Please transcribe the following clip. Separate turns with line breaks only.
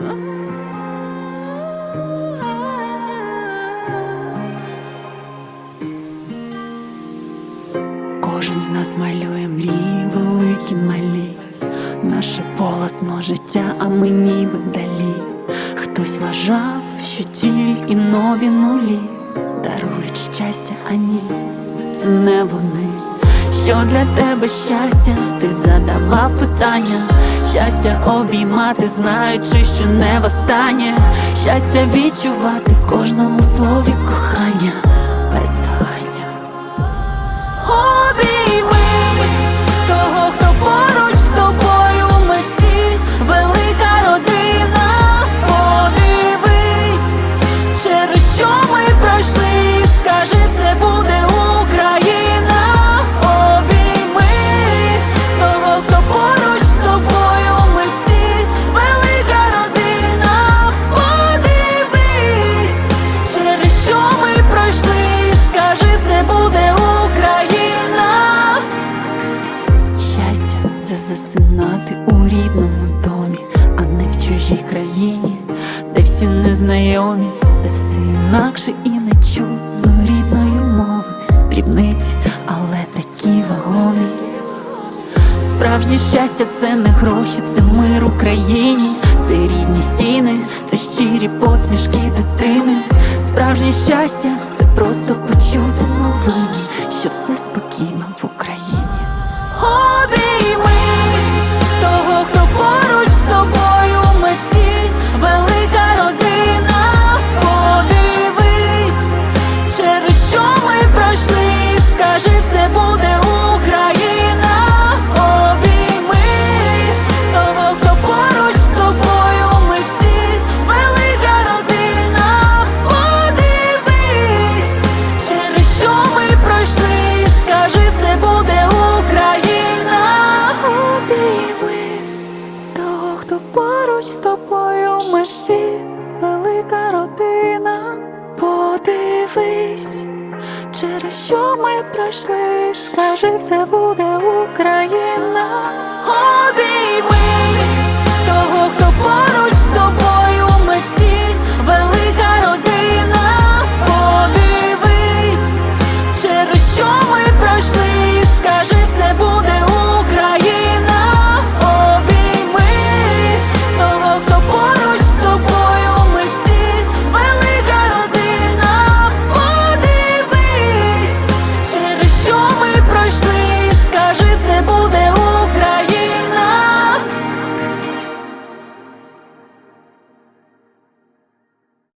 Кожен з нас малює мрії, великі малі, наше полотно життя, а ми ніби далі. Хтось вважав, що тільки нові нулі дарують щастя, а ні, це не вони. Що для тебе щастя? Ти задавав питання щастя обіймати, знаючи, що не востаннє, щастя відчувати в кожному слові кохання. Без вагання. Засинати у рідному домі, а не в чужій країні, де всі незнайомі, де все інакше і не чутно рідної мови, дрібниці, але такі вагомі. Справжнє щастя це не гроші, це мир Україні, це рідні стіни, це щирі посмішки дитини. Справжнє щастя це просто почути новини, що все спокійно в Україні. Ми всі велика родина. Подивись. Через що ми пройшли, скажи, все буде Україна. Обійми